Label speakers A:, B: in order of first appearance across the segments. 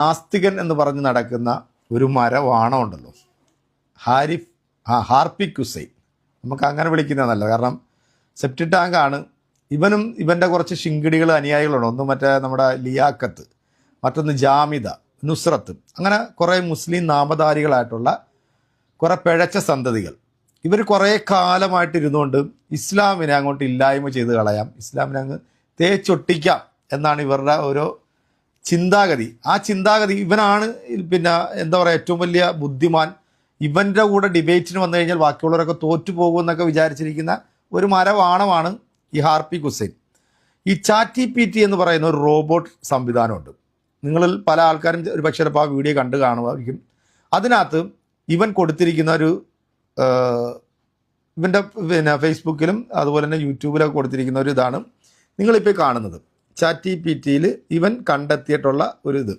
A: നാസ്തികൻ എന്ന് പറഞ്ഞ് നടക്കുന്ന ഒരു മരവാണമുണ്ടല്ലോ ഹാരിഫ് ആ ഹാർപ്പിക് ഹുസൈൻ നമുക്ക് അങ്ങനെ വിളിക്കുന്നതല്ല. കാരണം സെപ്റ്റി ടാങ്കാണ് ഇവനും ഇവന്റെ കുറച്ച് ശിങ്കിടികൾ അനുയായികളുണ്ട്. ഒന്ന് മറ്റേ നമ്മുടെ ലിയാക്കത്ത് മറ്റൊന്ന് ജാമിദ നുസ്രത്ത്. അങ്ങനെ കുറേ മുസ്ലിം നാമധാരികളായിട്ടുള്ള കുറേ പിഴച്ച സന്തതികൾ. ഇവർ കുറേ കാലമായിട്ട് ഇരുന്നുകൊണ്ട് ഇസ്ലാമിനെ അങ്ങോട്ട് ഇല്ലായ്മ ചെയ്ത് കളയാം. ഇസ്ലാമിനെ അങ്ങ് തേച്ചൊട്ടിക്കാം എന്നാണ് ഇവരുടെ ഓരോ ചിന്താഗതി. ആ ചിന്താഗതി ഇവനാണ് പിന്നെ എന്താ പറയുക ഏറ്റവും വലിയ ബുദ്ധിമാൻ. ഇവന്റെ കൂടെ ഡിബേറ്റിന് വന്നു കഴിഞ്ഞാൽ ബാക്കിയുള്ളവരൊക്കെ തോറ്റു പോകുമെന്നൊക്കെ വിചാരിച്ചിരിക്കുന്ന ഒരു മരവാണമാണ് ഈ ഹാർപി ഹുസൈൻ. ഈ ചാറ്റി പി ടി എന്ന് പറയുന്ന ഒരു റോബോട്ട് സംവിധാനമുണ്ട്. നിങ്ങളിൽ പല ആൾക്കാരും ഒരു പക്ഷേ ചിലപ്പോൾ ആ വീഡിയോ കണ്ടു കാണുമായിരിക്കും. അതിനകത്ത് ഇവൻ കൊടുത്തിരിക്കുന്ന ഒരു ഇവന്റെ പിന്നെ ഫേസ്ബുക്കിലും അതുപോലെ തന്നെ യൂട്യൂബിലൊക്കെ കൊടുത്തിരിക്കുന്ന ഒരു ഇതാണ് നിങ്ങളിപ്പോൾ കാണുന്നത്. ചാറ്റി പി ടിയിൽ ഇവൻ കണ്ടെത്തിയിട്ടുള്ള ഒരു ഇത്.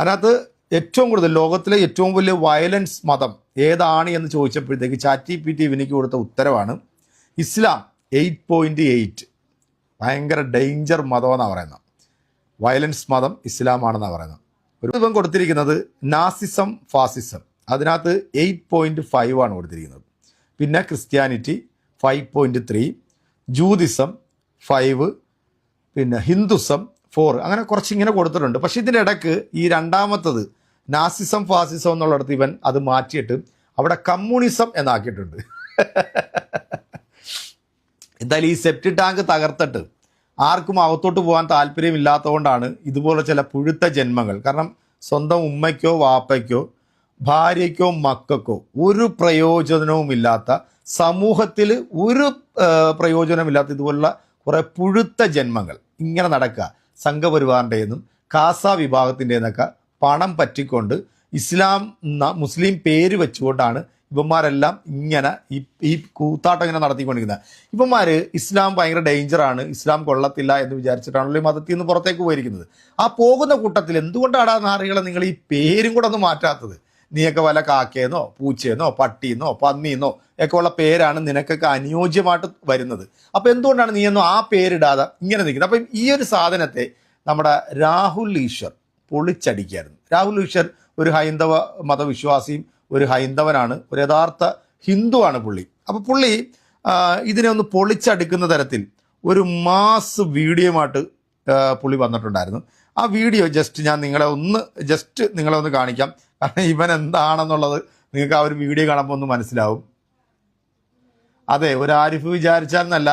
A: അതിനകത്ത് ഏറ്റവും കൂടുതൽ ലോകത്തിലെ ഏറ്റവും വലിയ വയലൻസ് മതം ഏതാണ് എന്ന് ചോദിച്ചപ്പോഴത്തേക്ക് ചാറ്റി പി ടി ഇവനിക്ക് കൊടുത്ത ഉത്തരവാണ് ഇസ്ലാം എയ്റ്റ് പോയിന്റ് എയ്റ്റ് ഭയങ്കര ഡേഞ്ചർ മതമെന്നാണ് പറയുന്നത്. വയലൻസ് മതം ഇസ്ലാമാണെന്നാണ് പറയുന്നത്. ഒരു ഇവൻ കൊടുത്തിരിക്കുന്നത് നാസിസം ഫാസിസം. അതിനകത്ത് എയ്റ്റ് പോയിന്റ് ഫൈവ് ആണ് കൊടുത്തിരിക്കുന്നത്. പിന്നെ ക്രിസ്ത്യാനിറ്റി ഫൈവ് പോയിന്റ് ത്രീ ജൂതിസം ഫൈവ് പിന്നെ ഹിന്ദുസം ഫോർ അങ്ങനെ കുറച്ച് ഇങ്ങനെ കൊടുത്തിട്ടുണ്ട്. പക്ഷേ ഇതിന്റെ ഇടയ്ക്ക് ഈ രണ്ടാമത്തത് നാസിസം ഫാസിസം എന്നുള്ളിടത്ത് ഇവൻ അത് മാറ്റിയിട്ട് അവിടെ കമ്മ്യൂണിസം എന്നാക്കിയിട്ടുണ്ട്. എന്തായാലും ഈ സെപ്റ്റി ടാങ്ക് തകർത്തിട്ട് ആർക്കും അകത്തോട്ട് പോകാൻ താല്പര്യമില്ലാത്തതുകൊണ്ടാണ് ഇതുപോലെ ചില പുഴുത്ത ജന്മങ്ങൾ. കാരണം സ്വന്തം ഉമ്മയ്ക്കോ വാപ്പയ്ക്കോ ഭാര്യയ്ക്കോ മക്കൾക്കോ ഒരു പ്രയോജനവുമില്ലാത്ത സമൂഹത്തിൽ ഒരു പ്രയോജനമില്ലാത്ത ഇതുപോലുള്ള കുറേ പുഴുത്ത ജന്മങ്ങൾ ഇങ്ങനെ നടക്കുക. സംഘപരിവാറിന്റെ നിന്നും കാസ വിഭാഗത്തിന്റെ പണം പറ്റിക്കൊണ്ട് ഇസ്ലാം മുസ്ലിം പേര് വെച്ചുകൊണ്ടാണ് ഇവന്മാരെല്ലാം ഇങ്ങനെ ഈ ഈ കൂത്താട്ടം ഇങ്ങനെ നടത്തിക്കൊണ്ടിരിക്കുന്നത്. ഇവന്മാർ ഇസ്ലാം ഭയങ്കര ഡേഞ്ചറാണ് ഇസ്ലാം കൊള്ളത്തില്ല എന്ന് വിചാരിച്ചിട്ടാണല്ലോ ഈ മതത്തിൽ നിന്ന് പുറത്തേക്ക് പോയിരിക്കുന്നത്. ആ പോകുന്ന കൂട്ടത്തിൽ എന്തുകൊണ്ടാണ് ആ നാറികളെ നിങ്ങൾ ഈ പേരും കൂടെ ഒന്ന് മാറ്റാത്തത്? നീയൊക്കെ വല്ല കാക്കയെന്നോ പൂച്ചയെന്നോ പട്ടിയെന്നോ പന്നിയെന്നോ ഒക്കെ ഉള്ള പേരാണ് നിനക്കൊക്കെ അനുയോജ്യമായിട്ട് വരുന്നത്. അപ്പോൾ എന്തുകൊണ്ടാണ് നീയൊന്നും ആ പേരിടാതെ ഇങ്ങനെ നിൽക്കുന്നത്? അപ്പം ഈ ഒരു സാധനത്തെ നമ്മുടെ രാഹുൽ ഈശ്വർ പൊളിച്ചടിക്കായിരുന്നു രാഹുൽ ഈശ്വർ ഒരു ഹൈന്ദവ മതവിശ്വാസിയും ഒരു ഹൈന്ദവനാണ് ഒരു യഥാർത്ഥ ഹിന്ദുവാണ് പുള്ളി. അപ്പോൾ പുള്ളി ഇതിനെ ഒന്ന് പൊളിച്ചടുക്കുന്ന തരത്തിൽ ഒരു മാസ് വീഡിയോയുമായിട്ട് പുള്ളി വന്നിട്ടുണ്ടായിരുന്നു. ആ വീഡിയോ ജസ്റ്റ് ഞാൻ നിങ്ങളെ ഒന്ന് ജസ്റ്റ് നിങ്ങളെ ഒന്ന് കാണിക്കാം. കാരണം ഇവൻ എന്താണെന്നുള്ളത് നിങ്ങൾക്ക് ആ ഒരു വീഡിയോ കാണുമ്പോൾ ഒന്ന് മനസ്സിലാവും. അതെ ഒരു ആരിഫ് വിചാരിച്ചാൽ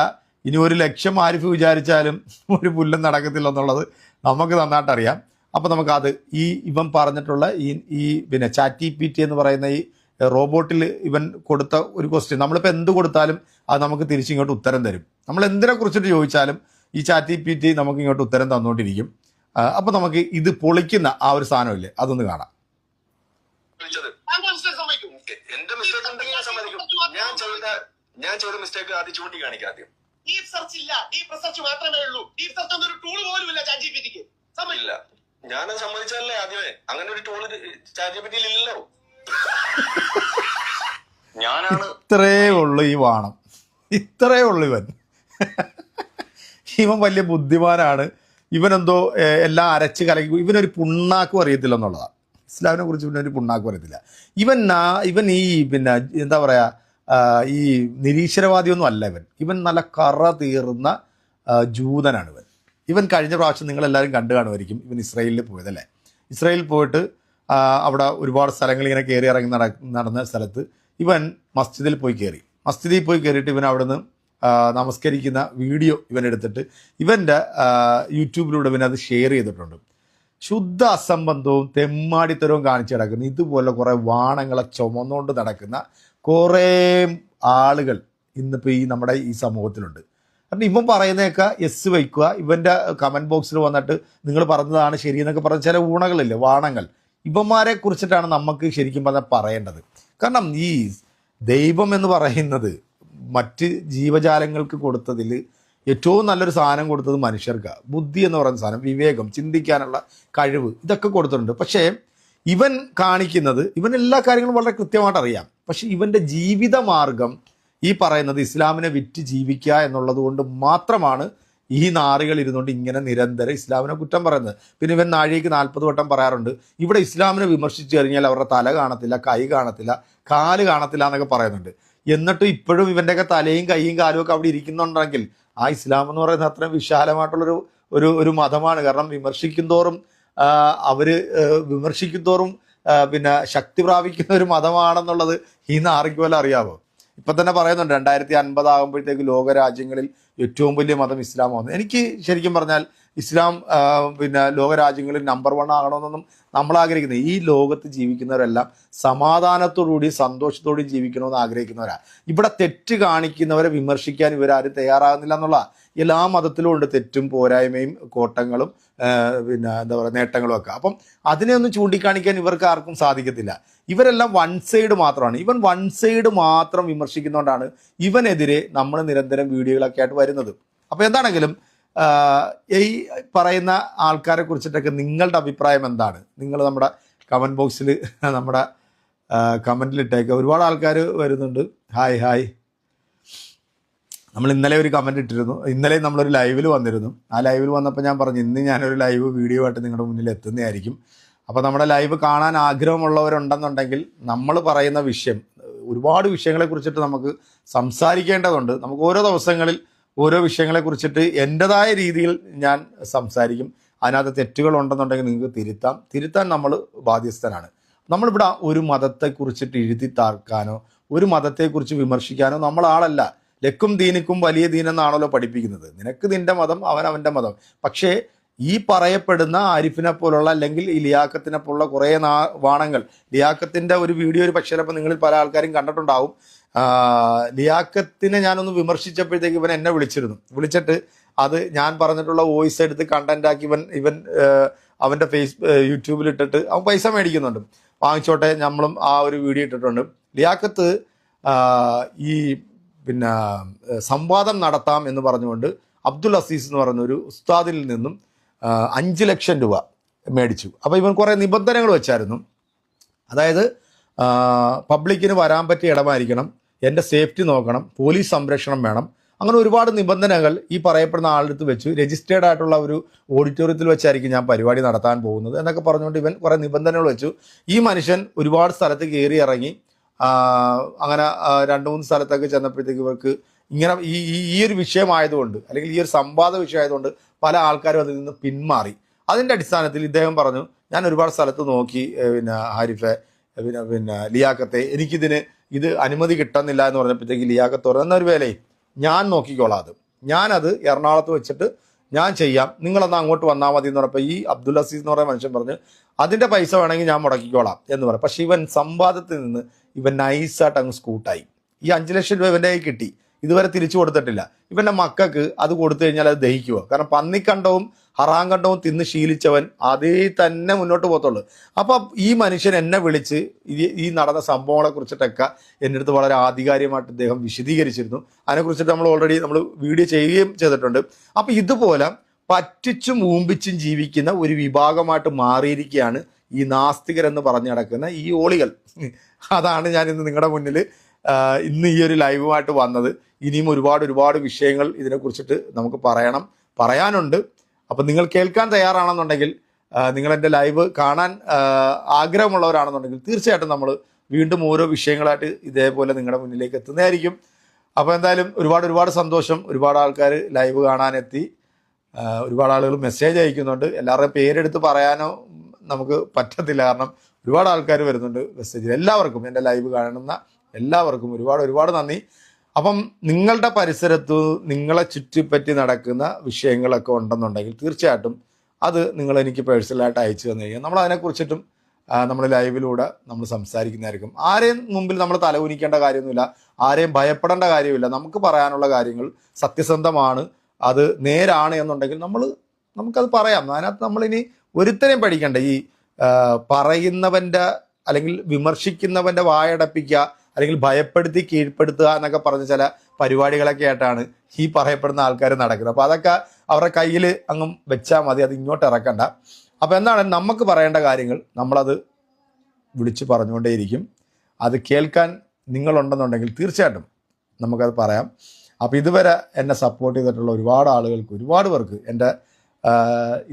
A: ഇനി ഒരു ലക്ഷം ആരിഫ് വിചാരിച്ചാലും ഒരു പുല്ലും നടക്കത്തില്ല എന്നുള്ളത് നമുക്ക് നന്നായിട്ടറിയാം അപ്പോൾ നമുക്കത് ഈ ഇവൻ പറഞ്ഞിട്ടുള്ള ഈ ഈ പിന്നെ ചാറ്റി പി ടി എന്ന് പറയുന്ന ഈ റോബോട്ടിൽ ഇവൻ കൊടുത്ത ഒരു ക്വസ്റ്റ്യൻ നമ്മളിപ്പോൾ എന്ത് കൊടുത്താലും അത് നമുക്ക് തിരിച്ചിങ്ങോട്ട് ഉത്തരം തരും. നമ്മൾ എന്തിനെ കുറിച്ചിട്ട് ചോദിച്ചാലും ഈ ചാറ്റി പി ടി നമുക്ക് ഇങ്ങോട്ട് ഉത്തരം തന്നുകൊണ്ടിരിക്കും അപ്പോൾ നമുക്ക് ഇത് പൊളിക്കുന്ന ആ ഒരു സാധനമില്ലേ? അതൊന്ന് കാണാം.
B: വിളിച്ചത്?
C: താങ്കൾ മിസ്റ്റേക്ക്
B: എന്റെ ഉണ്ടെങ്കിൽ ഞാൻ സമ്മതിക്കും. ഞാൻ ചെയ്ത ഞാൻ ചെയ്ത മിസ്റ്റേക്ക് ആദ്യം ചൂണ്ടി കാണിക്കാം ആദ്യം.
C: ഡീപ് സെർച്ച് ഇല്ല. ഡീപ് റിസർച്ച് മാത്രമേ ഉള്ളൂ. ഡീപ് സെർച്ച് ഒരു ടൂൾ പോലും ഇല്ല ചാറ്റ് ജിപിടിക്ക്
B: ഇല്ല. അത് സമ്മതിച്ചല്ലേ ആദ്യമേ? അങ്ങനെ ഒരു ടൂൾ ചാറ്റിപ്പറ്റിയിൽ ഇല്ലല്ലോ. ഞാനാണ്
A: ഇത്രേ ഉള്ളൂ ഈ വാണം. ഇത്രേ ഉള്ളു ഇവൻ. ഇവൻ വലിയ ബുദ്ധിമാനാണ്. ഇവനെന്തോ എല്ലാം അരച്ച് കലക്കി. ഇവനൊരു പുണ്ണാക്കും അറിയത്തില്ല എന്നുള്ളതാണ് ഇസ്ലാമിനെ കുറിച്ച് പിന്നെ ഒരു പുണ്ണാക്ക് വരത്തില്ല ഇവൻ നാ- ഇവൻ ഈ പിന്നെ എന്താ പറയുക ഈ നിരീശ്വരവാദിയൊന്നും അല്ല ഇവൻ. ഇവൻ നല്ല കറ തീർന്ന ജൂതനാണ് ഇവൻ. ഇവൻ കഴിഞ്ഞ പ്രാവശ്യം നിങ്ങളെല്ലാവരും കണ്ടു കാണുമായിരിക്കും ഇവൻ ഇസ്രായേലിൽ പോയതല്ലേ ഇസ്രായേലിൽ പോയിട്ട് അവിടെ ഒരുപാട് സ്ഥലങ്ങൾ ഇങ്ങനെ കയറി ഇറങ്ങി നട നടന്ന സ്ഥലത്ത് ഇവൻ മസ്ജിദിൽ പോയി കയറി മസ്ജിദിൽ പോയി കയറിയിട്ട് ഇവൻ അവിടുന്ന് നമസ്കരിക്കുന്ന വീഡിയോ ഇവൻ എടുത്തിട്ട് ഇവന്റെ യൂട്യൂബിലൂടെ ഇവൻ അത് ഷെയർ ചെയ്തിട്ടുണ്ട്. ശുദ്ധ അസംബന്ധവും തെമ്മാടിത്തരവും കാണിച്ചു നടക്കുന്ന ഇതുപോലെ കുറേ വാണങ്ങളെ ചുമന്നുകൊണ്ട് നടക്കുന്ന കുറേ ആളുകൾ ഇന്നിപ്പോൾ ഈ നമ്മുടെ ഈ സമൂഹത്തിലുണ്ട്. കാരണം ഇവൻ പറയുന്നതൊക്കെ എസ് വയ്ക്കുക. ഇവന്റെ കമന്റ് ബോക്സിൽ വന്നിട്ട് നിങ്ങൾ പറഞ്ഞതാണ് ശരി എന്നൊക്കെ പറഞ്ഞ ചില ഊണകളില്ലേ വാണങ്ങൾ. ഇവന്മാരെ കുറിച്ചിട്ടാണ് നമുക്ക് ശരിക്കും പറഞ്ഞാൽ പറയേണ്ടത്. കാരണം ഈ ദൈവം എന്ന് പറയുന്നത് മറ്റ് ജീവജാലങ്ങൾക്ക് കൊടുത്തതിൽ ഏറ്റവും നല്ലൊരു സാധനം കൊടുത്തത് മനുഷ്യർക്കാണ് ബുദ്ധി എന്ന് പറയുന്ന സാധനം വിവേകം ചിന്തിക്കാനുള്ള കഴിവ് ഇതൊക്കെ കൊടുത്തിട്ടുണ്ട്. പക്ഷേ ഇവൻ കാണിക്കുന്നത് ഇവൻ എല്ലാ കാര്യങ്ങളും വളരെ കൃത്യമായിട്ട് അറിയാം. പക്ഷേ ഇവന്റെ ജീവിത മാർഗം ഈ പറയുന്നത് ഇസ്ലാമിനെ വിറ്റ് ജീവിക്കുക എന്നുള്ളത് കൊണ്ട് മാത്രമാണ് ഈ നാറികൾ ഇരുന്നുകൊണ്ട് ഇങ്ങനെ നിരന്തരം ഇസ്ലാമിനെ കുറ്റം പറയുന്നത്. പിന്നെ ഇവൻ നാഴികയ്ക്ക് നാൽപ്പത് വട്ടം പറയാറുണ്ട് ഇവിടെ ഇസ്ലാമിനെ വിമർശിച്ചു കഴിഞ്ഞാൽ അവരുടെ തല കാണത്തില്ല കൈ കാണത്തില്ല കാൽ കാണത്തില്ല എന്നൊക്കെ പറയുന്നുണ്ട്. എന്നിട്ടും ഇപ്പോഴും ഇവന്റെയൊക്കെ തലയും കൈയും കാലും ഒക്കെ അവിടെ ഇരിക്കുന്നുണ്ടെങ്കിൽ ആ ഇസ്ലാം എന്ന് പറയുന്നത് അത്രയും വിശാലമായിട്ടുള്ളൊരു ഒരു ഒരു മതമാണ്. കാരണം വിമർശിക്കും തോറും അവർ വിമർശിക്കും തോറും പിന്നെ ശക്തി പ്രാപിക്കുന്ന ഒരു മതമാണെന്നുള്ളത് ഈ നാറിക്ക് വല്ല അറിയാമോ ഇപ്പം തന്നെ പറയുന്നുണ്ട് രണ്ടായിരത്തി അൻപതാകുമ്പോഴത്തേക്ക് ലോകരാജ്യങ്ങളിൽ ഏറ്റവും വലിയ മതം ഇസ്ലാമാകുന്നു എനിക്ക് ശരിക്കും പറഞ്ഞാൽ ഇസ്ലാം പിന്നെ ലോകരാജ്യങ്ങളിൽ നമ്പർ വൺ ആകണമെന്നൊന്നും നമ്മൾ ആഗ്രഹിക്കുന്നത് ഈ ലോകത്ത് ജീവിക്കുന്നവരെല്ലാം സമാധാനത്തോടുകൂടി സന്തോഷത്തോടും ജീവിക്കണമെന്ന് ആഗ്രഹിക്കുന്നവരാ. ഇവിടെ തെറ്റ് കാണിക്കുന്നവരെ വിമർശിക്കാൻ ഇവരാരും തയ്യാറാകുന്നില്ല എന്നുള്ള എല്ലാ മതത്തിലും ഉണ്ട് തെറ്റും പോരായ്മയും കോട്ടങ്ങളും പിന്നെ എന്താ പറയുക നേട്ടങ്ങളും ഒക്കെ. അപ്പം അതിനെ ഒന്നും ചൂണ്ടിക്കാണിക്കാൻ ഇവർക്ക് ആർക്കും സാധിക്കത്തില്ല. ഇവരെല്ലാം വൺ സൈഡ് മാത്രമാണ്. ഇവൻ വൺ സൈഡ് മാത്രം വിമർശിക്കുന്നതുകൊണ്ടാണ് ഇവനെതിരെ നമ്മൾ നിരന്തരം വീഡിയോകളൊക്കെ ആയിട്ട് വരുന്നത്. അപ്പോൾ എന്താണെങ്കിലും ഈ പറയുന്ന ആൾക്കാരെ കുറിച്ചിട്ടൊക്കെ നിങ്ങളുടെ അഭിപ്രായം എന്താണ്? നിങ്ങൾ നമ്മുടെ കമന്റ് ബോക്സിൽ നമ്മുടെ കമന്റിലിട്ടേക്ക് ഒരുപാട് ആൾക്കാർ വരുന്നുണ്ട്. ഹായ് ഹായ് നമ്മൾ ഇന്നലെ ഒരു കമന്റ് ഇട്ടിരുന്നു. ഇന്നലെ നമ്മളൊരു ലൈവിൽ വന്നിരുന്നു. ആ ലൈവിൽ വന്നപ്പോൾ ഞാൻ പറഞ്ഞു ഇന്ന് ഞാനൊരു ലൈവ് വീഡിയോ ആയിട്ട് നിങ്ങളുടെ മുന്നിൽ എത്തുന്നതായിരിക്കും. അപ്പോൾ നമ്മുടെ ലൈവ് കാണാൻ ആഗ്രഹമുള്ളവരുണ്ടെന്നുണ്ടെങ്കിൽ നമ്മൾ പറയുന്ന വിഷയം ഒരുപാട് വിഷയങ്ങളെ കുറിച്ചിട്ട് നമുക്ക് സംസാരിക്കേണ്ടതുണ്ട്. നമുക്ക് ഓരോ ദിവസങ്ങളിൽ ഓരോ വിഷയങ്ങളെ കുറിച്ചിട്ട് എന്റെതായ രീതിയിൽ ഞാൻ സംസാരിക്കും. അതിനകത്ത് തെറ്റുകൾ ഉണ്ടെന്നുണ്ടെങ്കിൽ നിങ്ങൾക്ക് തിരുത്താം. തിരുത്താൻ നമ്മൾ ബാധ്യസ്ഥനാണ് നമ്മളിവിടെ ഒരു മതത്തെക്കുറിച്ചിട്ട് എഴുതി താർക്കാനോ ഒരു മതത്തെക്കുറിച്ച് വിമർശിക്കാനോ നമ്മൾ ആളല്ല ലക്കും ദീനിക്കും വലിയ ദീനെന്നാണല്ലോ പഠിപ്പിക്കുന്നത്. നിനക്ക് നിന്റെ മതം അവൻ അവന്റെ മതം. പക്ഷേ ഈ പറയപ്പെടുന്ന ആരിഫിനെ പോലുള്ള അല്ലെങ്കിൽ ഈ ലിയാക്കത്തിനെ പോലുള്ള കുറേ നാ വാണങ്ങൾ ലിയാക്കത്തിന്റെ ഒരു വീഡിയോ ഒരു പക്ഷേ ചിലപ്പോൾ നിങ്ങളിൽ പല ആൾക്കാരും കണ്ടിട്ടുണ്ടാവും. ലിയാക്കത്തിനെ ഞാനൊന്ന് വിമർശിച്ചപ്പോഴത്തേക്ക് ഇവൻ എന്നെ വിളിച്ചിരുന്നു. വിളിച്ചിട്ട് അത് ഞാൻ പറഞ്ഞിട്ടുള്ള വോയിസ് എടുത്ത് കണ്ടന്റ് ആക്കി ഇവൻ ഇവൻ അവന്റെ ഫേസ് യൂട്യൂബിൽ ഇട്ടിട്ട് അവൻ പൈസ മേടിക്കുന്നുണ്ട്. വാങ്ങിച്ചോട്ടെ നമ്മളും ആ ഒരു വീഡിയോ ഇട്ടിട്ടുണ്ട്. ലിയാക്കത്ത് ഈ പിന്നെ സംവാദം നടത്താം എന്ന് പറഞ്ഞുകൊണ്ട് അബ്ദുൽ അസീസ് എന്ന് ഒരു ഉസ്താദിൽ നിന്നും അഞ്ച് ലക്ഷം രൂപ മേടിച്ചു. അപ്പോൾ ഇവൻ കുറേ നിബന്ധനകൾ വെച്ചായിരുന്നു. അതായത് പബ്ലിക്കിന് വരാൻ പറ്റിയ ഇടമായിരിക്കണം. എന്റെ സേഫ്റ്റി നോക്കണം പോലീസ് സംരക്ഷണം വേണം. അങ്ങനെ ഒരുപാട് നിബന്ധനകൾ ഈ പറയപ്പെടുന്ന ആളെടുത്ത് വെച്ച് രജിസ്റ്റേർഡ് ആയിട്ടുള്ള ഒരു ഓഡിറ്റോറിയത്തിൽ വെച്ചായിരിക്കും ഞാൻ പരിപാടി നടത്താൻ പോകുന്നത് എന്നൊക്കെ പറഞ്ഞുകൊണ്ട് ഇവൻ കുറേ നിബന്ധനകൾ വെച്ചു. ഈ മനുഷ്യൻ ഒരുപാട് സ്ഥലത്ത് കയറി ഇറങ്ങി അങ്ങനെ രണ്ട് മൂന്ന് സ്ഥലത്തൊക്കെ ചെന്നപ്പോഴത്തേക്ക് ഇവർക്ക് ഇങ്ങനെ ഈ ഈ ഈ ഒരു വിഷയമായതുകൊണ്ട് അല്ലെങ്കിൽ ഈ ഒരു സംവാദ വിഷയമായതുകൊണ്ട് പല ആൾക്കാരും അതിൽ നിന്ന് പിന്മാറി. അതിന്റെ അടിസ്ഥാനത്തിൽ ഇദ്ദേഹം പറഞ്ഞു ഞാൻ ഒരുപാട് സ്ഥലത്ത് നോക്കി പിന്നെ ഹാരിഫെ പിന്നെ പിന്നെ ലിയാക്കത്തെ എനിക്കിതിന് ഇത് അനുമതി കിട്ടുന്നില്ല എന്ന് പറഞ്ഞപ്പോഴത്തേക്ക് ലിയാക്കത്ത് തുറന്ന എന്നൊരു വേലയിൽ ഞാൻ നോക്കിക്കോളാം അത്. ഞാനത് എറണാകുളത്ത് വെച്ചിട്ട് ഞാൻ ചെയ്യാം. നിങ്ങളൊന്ന് അങ്ങോട്ട് വന്നാൽ മതി എന്ന് പറഞ്ഞപ്പോൾ ഈ അബ്ദുൽ അസീസ് എന്ന് പറയുന്ന മനുഷ്യൻ പറഞ്ഞു അതിന്റെ പൈസ വേണമെങ്കിൽ ഞാൻ മുടക്കിക്കോളാം എന്ന് പറഞ്ഞു. പക്ഷേ ഇവൻ സംവാദത്തിൽ നിന്ന് ഇവൻ നൈസായിട്ട് അങ്ങ് സ്കൂട്ടായി. ഈ അഞ്ച് ലക്ഷം രൂപ ഇവന്റെ കയ്യിൽ കിട്ടി. ഇതുവരെ തിരിച്ചു കൊടുത്തിട്ടില്ല. ഇവന്റെ മക്കൾക്ക് അത് കൊടുത്തു കഴിഞ്ഞാൽ അത് ദഹിക്കുമോ കാരണം പന്നിക്കണ്ടവും ഹറാങ്കണ്ടവും തിന്ന് ശീലിച്ചവൻ അതേ തന്നെ മുന്നോട്ട് പോകത്തുള്ളൂ. അപ്പം ഈ മനുഷ്യൻ എന്നെ വിളിച്ച് ഈ നടന്ന സംഭവങ്ങളെ കുറിച്ചിട്ടൊക്കെ എന്റെ അടുത്ത് വളരെ ആധികാരികമായിട്ട് അദ്ദേഹം വിശദീകരിച്ചിരുന്നു. അതിനെക്കുറിച്ചിട്ട് നമ്മൾ ഓൾറെഡി നമ്മൾ വീഡിയോ ചെയ്യുകയും ചെയ്തിട്ടുണ്ട്. അപ്പം ഇതുപോലെ പറ്റിച്ചും ഊമ്പിച്ചും ജീവിക്കുന്ന ഒരു വിഭാഗമായിട്ട് മാറിയിരിക്കുകയാണ് ഈ നാസ്തികരെന്ന് പറഞ്ഞു നടക്കുന്ന ഈ ഓളികൾ. അതാണ് ഞാൻ ഇന്ന് നിങ്ങളുടെ മുന്നിൽ ഇന്ന് ഈ ഒരു ലൈവുമായിട്ട് വന്നത്. ഇനിയും ഒരുപാട് ഒരുപാട് വിഷയങ്ങൾ ഇതിനെക്കുറിച്ചിട്ട് നമുക്ക് പറയണം. പറയാനുണ്ട്. അപ്പം നിങ്ങൾ കേൾക്കാൻ തയ്യാറാണെന്നുണ്ടെങ്കിൽ നിങ്ങൾ എന്റെ ലൈവ് കാണാൻ ആഗ്രഹമുള്ളവരാണെന്നുണ്ടെങ്കിൽ തീർച്ചയായിട്ടും നമ്മൾ വീണ്ടും ഓരോ വിഷയങ്ങളായിട്ട് ഇതേപോലെ നിങ്ങളുടെ മുന്നിലേക്ക് എത്തുന്നതായിരിക്കും. അപ്പോൾ എന്തായാലും ഒരുപാട് ഒരുപാട് സന്തോഷം. ഒരുപാട് ആൾക്കാർ ലൈവ് കാണാനെത്തി. ഒരുപാട് ആളുകൾ മെസ്സേജ് അയക്കുന്നുണ്ട്. എല്ലാവരുടെയും പേരെടുത്ത് പറയാനോ നമുക്ക് പറ്റത്തില്ല. കാരണം ഒരുപാട് ആൾക്കാർ വരുന്നുണ്ട് മെസ്സേജിൽ. എല്ലാവർക്കും എന്റെ ലൈവ് കാണുന്ന എല്ലാവർക്കും ഒരുപാട് ഒരുപാട് നന്ദി. അപ്പം നിങ്ങളുടെ പരിസരത്ത് നിങ്ങളെ ചുറ്റിപ്പറ്റി നടക്കുന്ന വിഷയങ്ങളൊക്കെ ഉണ്ടെന്നുണ്ടെങ്കിൽ തീർച്ചയായിട്ടും അത് നിങ്ങൾ എനിക്ക് പേഴ്സണലായിട്ട് അയച്ചു തന്നു കഴിഞ്ഞാൽ നമ്മൾ അതിനെക്കുറിച്ചിട്ടും നമ്മൾ ലൈവിലൂടെ നമ്മൾ സംസാരിക്കുന്നതായിരിക്കും. ആരെയും മുമ്പിൽ നമ്മൾ തലകുനിക്കേണ്ട കാര്യമൊന്നുമില്ല. ആരെയും ഭയപ്പെടേണ്ട കാര്യമില്ല. നമുക്ക് പറയാനുള്ള കാര്യങ്ങൾ സത്യസന്ധമാണ്. അത് നേരാണ് എന്നുണ്ടെങ്കിൽ നമ്മൾ നമുക്കത് പറയാം. അതിനകത്ത് നമ്മളിനി ഒരുത്തരെയും പഠിക്കണ്ട ഈ പറയുന്നവന്റെ അല്ലെങ്കിൽ വിമർശിക്കുന്നവന്റെ വായടപ്പിക്കുക അല്ലെങ്കിൽ ഭയപ്പെടുത്തി കീഴ്പ്പെടുത്തുക എന്നൊക്കെ പറഞ്ഞ ചില പരിപാടികളൊക്കെ ആയിട്ടാണ് ഈ പറയപ്പെടുന്ന ആൾക്കാർ നടക്കുന്നത്. അപ്പോൾ അതൊക്കെ അവരുടെ കയ്യിൽ അങ്ങ് വെച്ചാൽ മതി അത് ഇങ്ങോട്ട് ഇറക്കണ്ട. അപ്പോൾ എന്താണ് നമുക്ക് പറയേണ്ട കാര്യങ്ങൾ? നമ്മളത് വിളിച്ച് പറഞ്ഞുകൊണ്ടേയിരിക്കും. അത് കേൾക്കാൻ നിങ്ങളുണ്ടെന്നുണ്ടെങ്കിൽ തീർച്ചയായിട്ടും നമുക്കത് പറയാം. അപ്പോൾ ഇതുവരെ എന്നെ സപ്പോർട്ട് ചെയ്തിട്ടുള്ള ഒരുപാട് ആളുകൾക്ക് ഒരുപാട് പേർക്ക് എന്റെ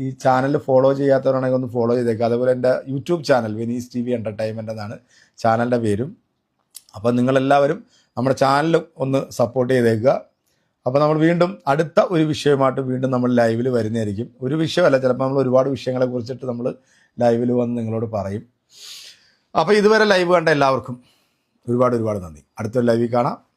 A: ഈ ചാനൽ ഫോളോ ചെയ്യാത്തവരാണെങ്കിൽ ഒന്ന് ഫോളോ ചെയ്തേക്കുക അതുപോലെ എന്റെ YouTube channel Vinees T V entertainment എന്നാണ് ചാനലിന്റെ പേരും. അപ്പോൾ നിങ്ങളെല്ലാവരും നമ്മുടെ ചാനൽ ഒന്ന് സപ്പോർട്ട് ചെയ്തേക്കുക. അപ്പോൾ നമ്മൾ വീണ്ടും അടുത്ത ഒരു വിഷയമായിട്ട് വീണ്ടും നമ്മൾ ലൈവിൽ വരുന്നതായിരിക്കും. ഒരു വിഷയമല്ല ചിലപ്പോൾ നമ്മൾ ഒരുപാട് വിഷയങ്ങളെ കുറിച്ചിട്ട് നമ്മൾ ലൈവിൽ വന്ന് നിങ്ങളോട് പറയും. അപ്പോൾ ഇതുവരെ ലൈവ് കണ്ട എല്ലാവർക്കും ഒരുപാട് ഒരുപാട് നന്ദി. അടുത്തൊരു ലൈവിൽ കാണാം.